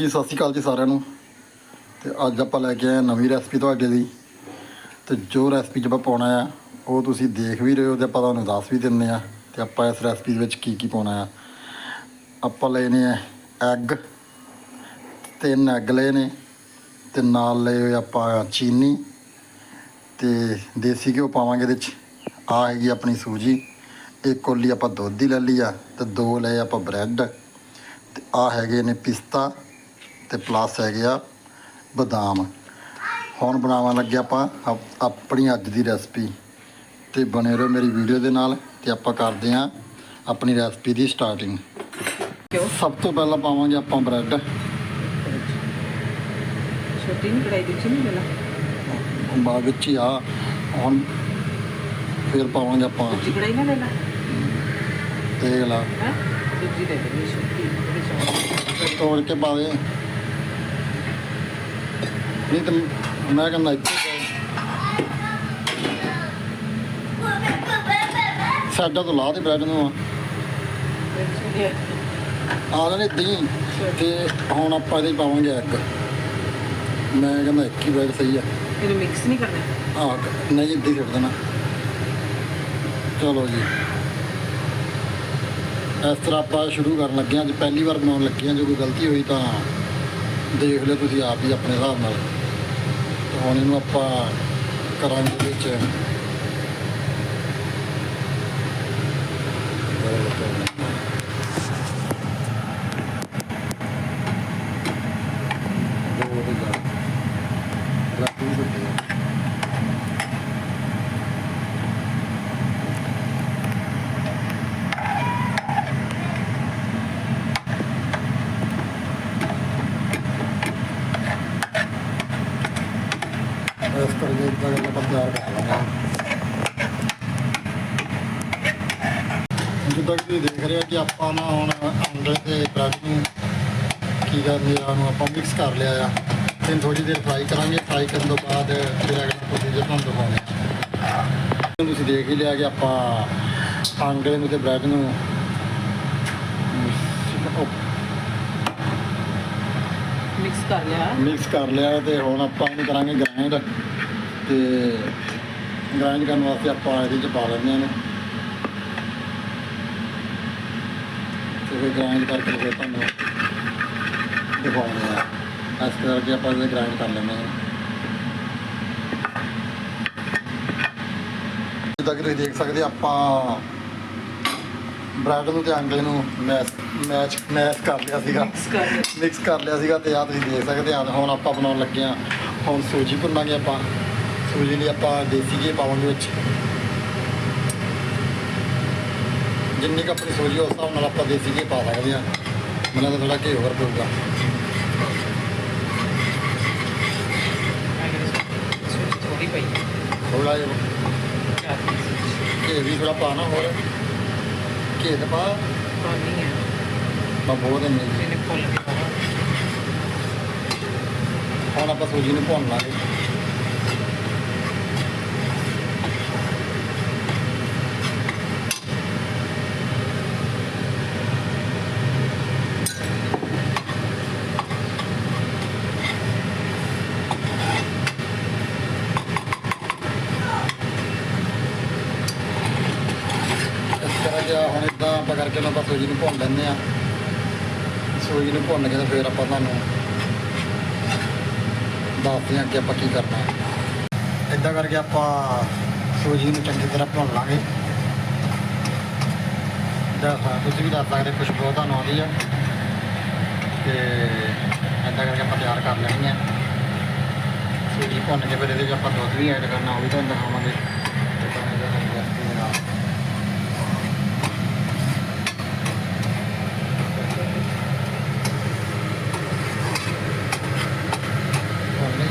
ਜੀ, ਸਤਿ ਸ਼੍ਰੀ ਅਕਾਲ ਜੀ ਸਾਰਿਆਂ ਨੂੰ। ਤੇ ਅੱਜ ਆਪਾਂ ਲੈ ਕੇ ਆਏ ਹਾਂ ਨਵੀਂ ਰੈਸਪੀ ਤੁਹਾਡੇ ਲਈ ਤੇ ਜੋ ਰੈਸਪੀ 'ਚ ਆਪਾਂ ਪਾਉਣਾ ਆ, ਉਹ ਤੁਸੀਂ ਦੇਖ ਵੀ ਰਹੇ ਹੋ ਤੇ ਆਪਾਂ ਤੁਹਾਨੂੰ ਦੱਸ ਵੀ ਦਿੰਨੇ ਆ ਤੇ ਆਪਾਂ ਇਸ ਰੈਸਪੀ ਦੇ ਵਿੱਚ ਕੀ ਕੀ ਪਾਉਣਾ ਆ। ਆਪਾਂ ਲੈਨੇ ਆ ਐਗ ਤਿੰਨ ਐਗ ਲਏ ਨੇ, ਤੇ ਨਾਲ ਲਏ ਹੋਏ ਆਪਾਂ ਚੀਨੀ, ਤੇ ਦੇਸੀ ਘਿਓ ਪਾਵਾਂਗੇ ਇਹਦੇ 'ਚ। ਆ ਹੈਗੀ ਆਪਣੀ ਸੂਜੀ, ਇੱਕ ਕੋਲੀ ਆਪਾਂ ਦੁੱਧ ਦੀ ਲੈ ਲਈ ਆ, ਤੇ ਦੋ ਲਏ ਆਪਾਂ ਬ੍ਰੈਡ, ਤੇ ਆ ਹੈਗੇ ਨੇ ਪਿਸਤਾ ਤੇ ਪਲੱਸ ਹੈਗੇ ਆ ਬਦਾਮ। ਹੁਣ ਬਣਾਉਣ ਲੱਗੇ ਆਪਾਂ ਆਪ- ਆਪਣੀ ਅੱਜ ਦੀ ਰੈਸਪੀ ਤੇ ਬਣੇ ਰਹੋ ਮੇਰੀ ਵੀਡੀਓ ਦੇ ਨਾਲ ਤੇ ਆਪਾਂ ਕਰਦੇ ਆ ਆਪਣੀ ਰੈਸਪੀ ਦੀ ਸਟਾਰਟਿੰਗ ਕਿਉਂ ਸਭ ਤੋਂ ਪਹਿਲਾਂ ਪਾਵਾਂਗੇ ਆਪਾਂ ਬ੍ਰੈਡ ਛੋਟੀ ਨਹੀਂ ਕੜਾਈ ਵਿੱਚ ਨਹੀਂ ਦੇਣਾ? ਬਾਅਦ ਵਿੱਚ ਹੀ ਆ। ਹੁਣ ਫਿਰ ਪਾਵਾਂਗੇ ਆਪਾਂ ਦੂਜੀ ਕੜਾਈ ਨਾ ਲੈਣਾ ਤੇਲ ਹੈ? ਦੂਜੀ ਦੇ ਦੇ ਛੋਟੀ ਤੋੜ ਕੇ ਪਾ ਦੇ। ਨਹੀਂ ਤਾਂ ਮੈਂ ਕਹਿੰਦਾ ਇੱਥੇ। ਸਾਡਾ ਤੋਂ ਲਾ ਦੇ ਬ੍ਰੈਡ ਨੂੰ ਆ ਆ ਜਾਣੇ ਏਦਾਂ ਹੀ ਤੇ ਹੁਣ ਆਪਾਂ ਇਹਦੇ 'ਚ ਪਾਵਾਂਗੇ ਐਗ ਮੈਂ ਕਹਿੰਦਾ ਇੱਕ ਹੀ ਬ੍ਰੈਡ ਸਹੀ ਆ। ਇਹਨੂੰ ਮਿਕਸ ਨਹੀਂ ਕਰਨਾ। ਆ ਨਹੀਂ ਇੱਦਾਂ ਹੀ ਛੱਡ ਦੇਣਾ। ਚਲੋ ਜੀ। ਇਸ ਤਰ੍ਹਾਂ ਆਪਾਂ ਸ਼ੁਰੂ ਕਰਨ ਲੱਗੇ ਹਾਂ। ਅੱਜ ਪਹਿਲੀ ਵਾਰ ਬਣਾਉਣ ਲੱਗੇ ਹਾਂ। ਜੇ ਕੋਈ ਗਲਤੀ ਹੋਈ ਤਾਂ ਦੇਖ ਲਿਓ ਤੁਸੀਂ ਆਪ ਹੀ ਆਪਣੇ ਹਿਸਾਬ ਨਾਲ। ਹੁਣ ਇਹਨੂੰ ਆਪਾਂ ਕਰਾਂਗੇ ਵਿੱਚ ਦੋ ਦੇ ਜਾ ਰੱਖ ਵੀ ਦਿੱਤੇ ਆ। ਇਸ ਕਰਕੇ ਇਦਾਂ ਕਰਕੇ ਆਪਾਂ ਤਿਆਰ ਕਰ ਲਾਂਗੇ ਜਿੱਦਾਂ ਕਿ ਤੁਸੀਂ ਦੇਖ ਰਹੇ ਹੋ ਕਿ ਆਪਾਂ ਨਾ ਹੁਣ ਅੰਡੇ ਤੇ ਬ੍ਰੈਡ ਨੂੰ ਕੀ ਕਰਦੇ ਆ, ਉਹਨੂੰ ਆਪਾਂ ਮਿਕਸ ਕਰ ਲਿਆ ਆ। ਤੇ ਥੋੜੀ ਦੇਰ ਫਰਾਈ ਕਰਾਂਗੇ। ਫਰਾਈ ਕਰਨ ਤੋਂ ਬਾਅਦ ਫਿਰ ਅਗਲਾ ਪ੍ਰੋਸੀਜਰ ਤੁਹਾਨੂੰ ਦਿਖਾਉਂਦੇ ਆ ਹੁਣ ਤੁਸੀਂ ਦੇਖ ਹੀ ਲਿਆ ਕਿ ਆਪਾਂ ਅੰਡੇ ਨੂੰ ਤੇ ਬ੍ਰੈਡ ਨੂੰ ਮਿਕਸ ਕਰ ਲਿਆ। ਮਿਕਸ ਕਰ ਲਿਆ ਤੇ ਹੁਣ ਆਪਾਂ ਇਹਨੂੰ ਕਰਾਂਗੇ ਗ੍ਰਾਈਂਡ ਤੇ ਗ੍ਰਾਈਂਡ ਕਰਨ ਵਾਸਤੇ ਆਪਾਂ ਇਹਦੇ ਚ ਪਾ ਲੈਂਦੇ ਹਾਂ ਤੇ ਫਿਰ ਗ੍ਰਾਈਂਡ ਕਰਕੇ ਫਿਰ ਤੁਹਾਨੂੰ ਦਿਖਾਉਂਦੇ ਆ ਇਸ ਕਰਕੇ ਆਪਾਂ ਇਹਦੇ ਗ੍ਰਾਈਂਡ ਕਰ ਲੈਂਦੇ ਹਾਂ। ਜਿੱਦਾਂ ਕਿ ਤੁਸੀਂ ਦੇਖ ਸਕਦੇ ਆਪਾਂ ਬ੍ਰੈਡ ਨੂੰ ਤੇ ਅੰਡੇ ਨੂੰ ਮੈਸ਼ ਮੈਚ ਮੈਸ਼ ਕਰ ਲਿਆ ਸੀਗਾ। ਮਿਕਸ ਕਰ ਲਿਆ। ਮਿਕਸ ਕਰ ਲਿਆ ਸੀਗਾ ਤੇ ਆ ਤੁਸੀਂ ਦੇਖ ਸਕਦੇ ਆ ਹੁਣ ਆਪਾਂ ਬਣਾਉਣ ਲੱਗੇ ਆ। ਹੁਣ ਸੂਜੀ ਭੁੰਨਾਂਗੇ ਆਪਾਂ ਸੂਜੀ ਲਈ ਆਪਾਂ ਦੇਸੀ ਘੀ ਪਾਵਾਂਗੇ ਵਿੱਚ। ਜਿੰਨੀ ਕੁ ਆਪਣੀ ਸੂਜੀ ਉਸ ਹਿਸਾਬ ਨਾਲ ਆਪਾਂ ਦੇਸੀ ਘੀ ਪਾ ਸਕਦੇ ਆ। ਮੈਨੂੰ ਤਾਂ ਥੋੜਾ ਘੀ ਹੋਰ ਪਊਗਾ। ਥੋੜੀ ਪਈ। ਥੋੜਾ ਜਿਹਾ ਘੀ ਵੀ ਥੋੜਾ ਪਾਣਾ ਹੋਰ। ਘੀ ਤਾਂ ਪਾ। ਪਾਣੀ ਹੈ ਮੈਂ ਬਹੁਤ ਇੰਨੀ ਜੀ। ਇਹਨੇ ਫੁੱਲ ਕੇ ਪਾਉਣਾ। ਹੁਣ ਆਪਾਂ ਸੂਜੀ ਨੂੰ ਭੁੰਨ ਲਾਂਗੇ। ਇਸ ਆਪਾਂ ਕਰਕੇ ਨਾ ਆਪਾਂ ਸੂਜੀ ਨੂੰ ਭੁੰਨ ਲੈਂਦੇ ਆ ਸੂਜੀ ਨੂੰ ਭੁੰਨ ਕੇ ਤੇ ਫਿਰ ਆਪਾਂ ਤੁਹਾਨੂੰ ਦੱਸਦੇ ਹਾਂ ਕਿ ਆਪਾਂ ਕੀ ਕਰਨਾ ਹੈ। ਇਦਾਂ ਕਰਕੇ ਆਪਾਂ ਸੂਜੀ ਨੂੰ ਚੰਗੀ ਤਰ੍ਹਾਂ ਭੁੰਨ ਲਾਂਗੇ। ਦੱਸ ਤੁਸੀਂ ਵੀ ਦੱਸ ਸਕਦੇ ਕੁਝ ਬਹੁਤ ਤੁਹਾਨੂੰ ਆਉਂਦੀ ਆ। ਤੇ ਇਦਾਂ ਕਰਕੇ ਆਪਾਂ ਤਿਆਰ ਕਰ ਲੈਣੀ ਆ ਸੂਜੀ ਭੁੰਨ ਕੇ ਫਿਰ ਇਹਦੇ ਵਿੱਚ ਆਪਾਂ ਦੁੱਧ ਵੀ ਐਡ ਕਰਨਾ, ਉਹ ਵੀ ਤੁਹਾਨੂੰ ਦਿਖਾਵਾਂਗੇ ਤੇ ਤੁਹਾਨੂੰ ਇਹਦਾ ਰੈਸਪੀ ਦੇ ਨਾਲ ਭੁੰਨ ਲਈ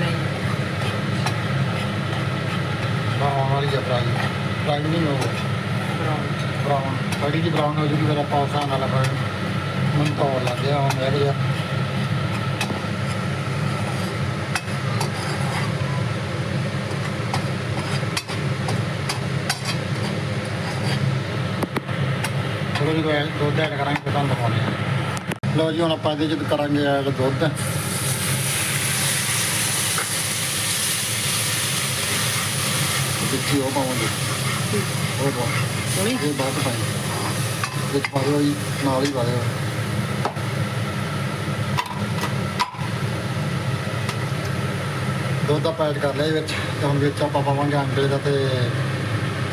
ਨਹੀਂ ਬਣਾਉਣ ਵਾਲੀ ਆ ਫਰਾਈ ਫਰਾਈ ਨਹੀਂ ਹੋ ਬਰਾਊਨ ਬਰਾਊਨ ਥੋੜੀ ਜਿਹੀ ਹੋ ਜੂਗੀ, ਫਿਰ ਆਪਾਂ ਨਾਲ ਆਪਾਂ ਮੈਨੂੰ ਤੋੜ ਲੱਗੇ ਆ ਹੁਣ ਇਹ ਜਿਹਾ। ਥੋੜੀ ਜਿਹੀ ਦੁੱਧ ਐਡ ਕਰਾਂਗੇ, ਫਿਰ ਤੁਹਾਨੂੰ ਦਿਖਾਉਂਦੇ ਆ ਲਓ ਜੀ, ਹੁਣ ਆਪਾਂ ਇਹਦੇ ਚ ਕਰਾਂਗੇ ਐਡ ਦੁੱਧ। ਵਿੱਚ ਉਹ ਪਾਵਾਂਗੇ। ਉਹ ਪਾ ਹੁਣੀ ਇਹ ਬਾਅਦ ਪਾਈ ਵਿੱਚ ਪਾ ਦਿਓ ਜੀ, ਨਾਲ ਹੀ ਪਾ ਦਿਓ ਦੁੱਧ ਆਪਾਂ ਐਡ ਕਰ ਲਿਆ ਵਿੱਚ। ਤੇ ਹੁਣ ਵਿੱਚ ਆਪਾਂ ਪਾਵਾਂਗੇ ਅੰਡੇ ਦਾ ਤੇ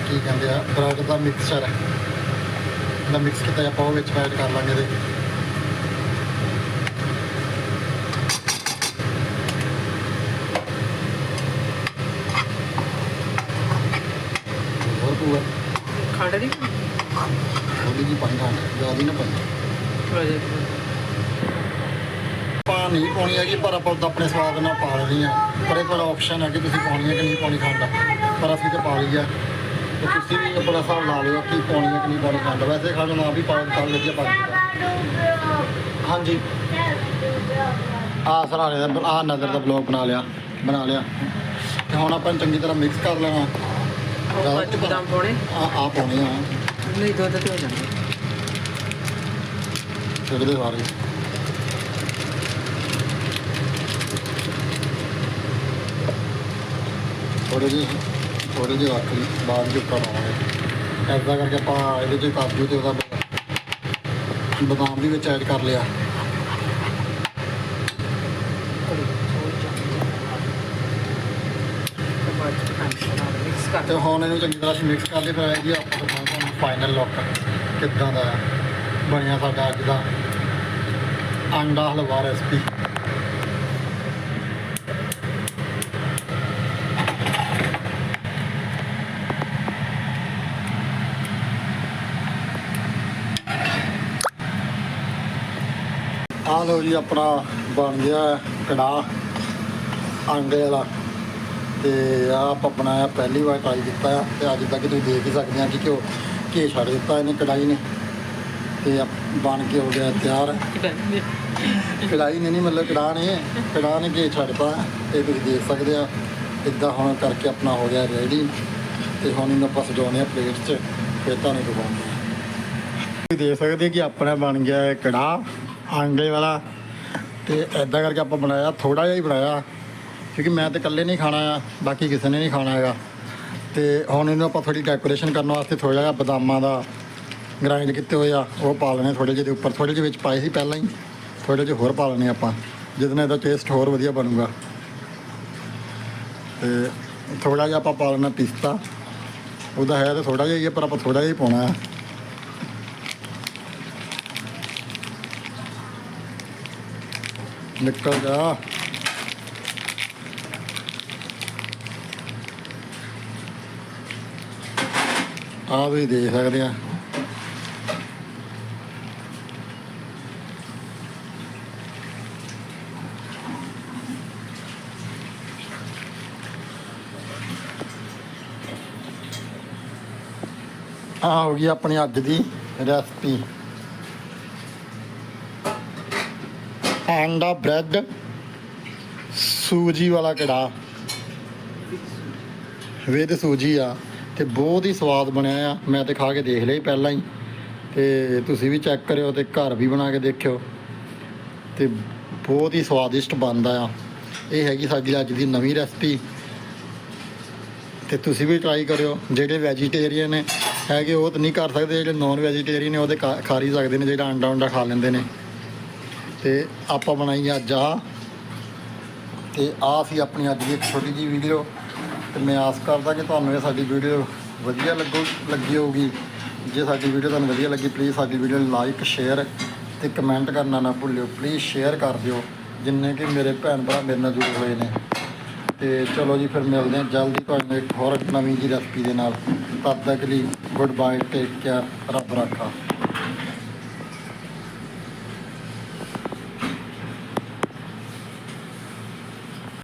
ਕੀ ਕਹਿੰਦੇ ਆ, ਬ੍ਰੈਡ ਦਾ ਮਿਕਸਚਰ ਦਾ ਮਿਕਸ ਕੀਤਾ ਆਪਾਂ ਉਹ ਵਿੱਚ ਐਡ ਕਰ ਲਾਂਗੇ ਇਹਦੇ ਹੋਰ ਪੂਆ ਖੰਡ ਦੀ? ਪਾਣੀ ਜ਼ਿਆਦਾ ਨਾ ਪਾਣੀ। ਪਾ ਨਹੀਂ ਪਾਉਣੀ ਹੈਗੀ ਪਰ ਆਪਾਂ ਉਹਦਾ ਆਪਣੇ ਸਵਾਦ ਨਾਲ ਪਾ ਲੈਣੀ ਆ। ਪਰ ਇਹ ਤੁਹਾਡਾ ਆਪਸ਼ਨ ਹੈ ਕਿ ਤੁਸੀਂ ਪਾਉਣੀ ਹੈ ਕਿ ਨਹੀਂ ਪਾਉਣੀ ਖੰਡ। ਪਰ ਅਸੀਂ ਤਾਂ ਪਾ ਲਈ ਆ। ਤੇ ਤੁਸੀਂ ਵੀ ਆਪਣਾ ਹਿਸਾਬ ਲਾ ਲਿਓ ਕਿ ਪਾਉਣੀ ਹੈ ਕਿ ਨਹੀਂ ਪਾਉਣੀ ਖੰਡ। ਵੈਸੇ ਖੰਡ ਨਾ ਵੀ ਪਾਓ ਤਾਂ ਵਧੀਆ ਪਾ ਹਾਂਜੀ। ਆ ਸਰਾਣੇ ਦਾ ਆ ਨਜ਼ਰ ਦਾ ਬਲੌਗ ਬਣਾ ਲਿਆ ਬਣਾ ਲਿਆ। ਤੇ ਹੁਣ ਆਪਾਂ ਚੰਗੀ ਤਰ੍ਹਾਂ ਮਿਕਸ ਕਰ ਲੈਣਾ। ਉਹ ਕਾਜੂ ਬਦਾਮ ਪਾਉਣੇ। ਆ ਆ ਪਾਉਣੇ ਆ। ਨਹੀਂ ਦੁੱਧ ਤੇ ਹੋ ਜਾਂਦੇ ਛਿੜਦੇ ਸਾਰੇ ਥੋੜੇ ਜਿਹੇ ਥੋੜੇ ਜਿਹੇ ਰੱਖ ਲਈ ਬਾਅਦ ਵਿੱਚ ਪਾਵਾਂਗੇ ਐਦਾਂ ਕਰਕੇ ਆਪਾਂ ਇਹਦੇ ਚ ਕਾਜੂ ਤੇ ਉਹਦਾ ਬਦਾਮ ਵੀ ਵਿੱਚ ਐਡ ਕਰ ਲਿਆ। ਮਿਕਸ ਕਰ ਹੁਣ ਇਹਨੂੰ ਚੰਗੀ ਤਰ੍ਹਾਂ ਅਸੀਂ ਮਿਕਸ ਕਰਦੇ ਲਈ, ਫਿਰ ਇਹ ਆਪਾਂ ਦਿਖਾਉਂਦੇ ਤੁਹਾਨੂੰ ਫਾਈਨਲ ਲੁੱਕ ਕਿੱਦਾਂ ਦਾ ਬਣਿਆ ਸਾਡਾ ਅੱਜ ਦਾ ਅੰਡਾ ਹਲਵਾ ਰੈਸਪੀ ਆ ਲਓ ਜੀ, ਆਪਣਾ ਬਣ ਗਿਆ ਕੜਾਹ, ਅੰਡੇ ਵਾਲਾ। ਤੇ ਆ ਆਪਾਂ ਬਣਾਇਆ ਪਹਿਲੀ ਵਾਰ ਟਰਾਈ ਕੀਤਾ ਆ ਤੇ ਅੱਜ ਤੱਕ ਤੁਸੀਂ ਦੇਖ ਹੀ ਸਕਦੇ ਆ ਕਿ ਘਿਓ ਘੇ ਛੱਡ ਦਿੱਤਾ ਇਹਨੇ ਕੜਾਈ ਨੇ। ਤੇ ਆ ਬਣ ਕੇ ਹੋ ਗਿਆ ਤਿਆਰ। ਕੜਾਈ ਨੇ ਨਹੀਂ, ਮਤਲਬ ਕੜਾਹ ਨੇ ਕੜਾਹ ਨੇ ਘੀ ਛੱਡਤਾ ਇਹ ਤੁਸੀਂ ਦੇਖ ਸਕਦੇ ਆ ਇਦਾਂ ਹੁਣ ਕਰਕੇ ਆਪਣਾ ਹੋ ਗਿਆ ਰੈਡੀ ਤੇ ਹੁਣ ਇਹਨੂੰ ਆਪਾਂ ਸਜਾਉਣੇ ਆ ਪਲੇਟ 'ਚ, ਫਿਰ ਤੁਹਾਨੂੰ ਦਿਖਾਉਂਦੇ ਆ। ਤੁਸੀਂ ਦੇਖ ਸਕਦੇ ਕਿ ਆਪਣਾ ਬਣ ਗਿਆ ਹੈ ਕੜਾਹ ਆਂਡੇ ਵਾਲਾ। ਤੇ ਐਦਾਂ ਕਰਕੇ ਆਪਾਂ ਬਣਾਇਆ ਥੋੜਾ ਜਿਹਾ ਹੀ ਬਣਾਇਆ। ਕਿਉਂਕਿ ਮੈਂ ਤੇ ਇਕੱਲੇ ਨਹੀਂ ਖਾਣਾ ਆ, ਬਾਕੀ ਕਿਸੇ ਨੇ ਨਹੀਂ ਖਾਣਾ ਹੈਗਾ। ਤੇ ਹੁਣ ਇਹਨੂੰ ਆਪਾਂ ਥੋੜੀ ਡੈਕੋਰੇਸ਼ਨ ਕਰਨ ਵਾਸਤੇ ਥੋੜਾ ਜਿਹਾ ਬਦਾਮਾਂ ਦਾ ਗ੍ਰਾਈਂਡ ਕੀਤੇ ਹੋਏ ਆ, ਉਹ ਪਾ ਲੈਣੇ ਥੋੜੇ ਜਿਹੇ ਦੇ ਉੱਪਰ ਥੋੜੇ ਜਿਹੇ ਵਿੱਚ ਪਾਏ ਸੀ ਪਹਿਲਾਂ ਹੀ ਥੋੜੇ ਜਿਹੇ ਹੋਰ ਪਾ ਲੈਣੇ ਆਪਾਂ, ਜਿਹਦੇ ਨਾਲ ਇਹਦਾ ਟੇਸਟ ਹੋਰ ਵਧੀਆ ਬਣੂਗਾ। ਤੇ ਥੋੜਾ ਜਿਹਾ ਆਪਾਂ ਪਾ ਲੈਣਾ ਪਿਸਤਾ, ਉਹਦਾ ਹੈ ਤਾਂ ਥੋੜਾ ਜਿਹਾ ਹੀ ਹੈ ਪਰ ਆਪਾਂ ਥੋੜਾ ਜਿਹਾ ਹੀ ਪਾਉਣਾ ਆ। ਨਿਕਲ ਜਾ। ਆ ਤੁਸੀਂ ਦੇਖ ਸਕਦੇ ਆ। ਆ ਹੋ ਗਈ ਆਪਣੀ ਅੱਜ ਦੀ ਰੈਸਪੀ ਆਂਡਾ ਬ੍ਰੈਡ ਸੂਜੀ ਵਾਲਾ ਕੜਾ ਵੇਦ ਸੂਜੀ ਆ ਤੇ ਬਹੁਤ ਹੀ ਸਵਾਦ ਬਣਿਆ ਆ। ਮੈਂ ਤੇ ਖਾ ਕੇ ਦੇਖ ਲਿਆ ਸੀ ਪਹਿਲਾਂ ਹੀ। ਤੇ ਤੁਸੀਂ ਵੀ ਚੈੱਕ ਕਰਿਓ ਤੇ ਘਰ ਵੀ ਬਣਾ ਕੇ ਦੇਖਿਓ। ਤੇ ਬਹੁਤ ਹੀ ਸਵਾਦਿਸ਼ਟ ਬਣਦਾ ਆ। ਇਹ ਹੈਗੀ ਸਾਡੀ ਅੱਜ ਦੀ ਨਵੀਂ ਰੈਸਪੀ ਤੇ ਤੁਸੀਂ ਵੀ ਟਰਾਈ ਕਰਿਓ। ਜਿਹੜੇ ਵੈਜੀਟੇਰੀਅਨ ਨੇ, ਹੈਗੇ ਉਹ ਤਾਂ ਨਹੀਂ ਕਰ ਸਕਦੇ। ਜਿਹੜੇ ਨੌਨ ਵੈਜੀਟੇਰੀਅਨ ਨੇ ਉਹਦੇ ਖਾ ਖਾ ਹੀ ਸਕਦੇ ਨੇ। ਜਿਹੜਾ ਅੰਡਾ ਉਂਡਾ ਖਾ ਲੈਂਦੇ ਨੇ। ਤੇ ਆਪਾਂ ਬਣਾਈ ਅੱਜ ਆ ਤੇ ਆ ਸੀ ਆਪਣੀ ਅੱਜ ਦੀ ਇੱਕ ਛੋਟੀ ਜੀ ਵੀਡੀਓ ਤੇ ਮੈਂ ਆਸ ਕਰਦਾ ਕਿ ਤੁਹਾਨੂੰ ਇਹ ਸਾਡੀ ਵੀਡੀਓ ਵਧੀਆ ਲੱਗੂ ਲੱਗੀ ਹੋਊਗੀ। ਜੇ ਸਾਡੀ ਵੀਡੀਓ ਤੁਹਾਨੂੰ ਵਧੀਆ ਲੱਗੀ ਪਲੀਜ਼ ਸਾਡੀ ਵੀਡੀਓ ਨੂੰ ਲਾਈਕ ਸ਼ੇਅਰ ਤੇ ਕਮੈਂਟ ਕਰਨਾ ਨਾ ਭੁੱਲਿਓ। ਪਲੀਜ਼ ਸ਼ੇਅਰ ਕਰ ਦਿਓ, ਜਿੰਨੇ ਕਿ ਮੇਰੇ ਭੈਣ ਭਰਾ ਮੇਰੇ ਨਾਲ ਜੁੜੇ ਹੋਏ ਨੇ। ਤੇ ਚਲੋ ਜੀ, ਫਿਰ ਮਿਲਦੇ ਹਾਂ ਜਲਦੀ ਤੁਹਾਨੂੰ ਇੱਕ ਹੋਰ ਨਵੀਂ ਜੀ ਰੈਸਪੀ ਦੇ ਨਾਲ। ਤਦ ਤੱਕ ਲਈ ਗੁੱਡ ਬਾਏ ਟੇਕ ਕੇਅਰ ਰੱਬ ਰੱਖਾ।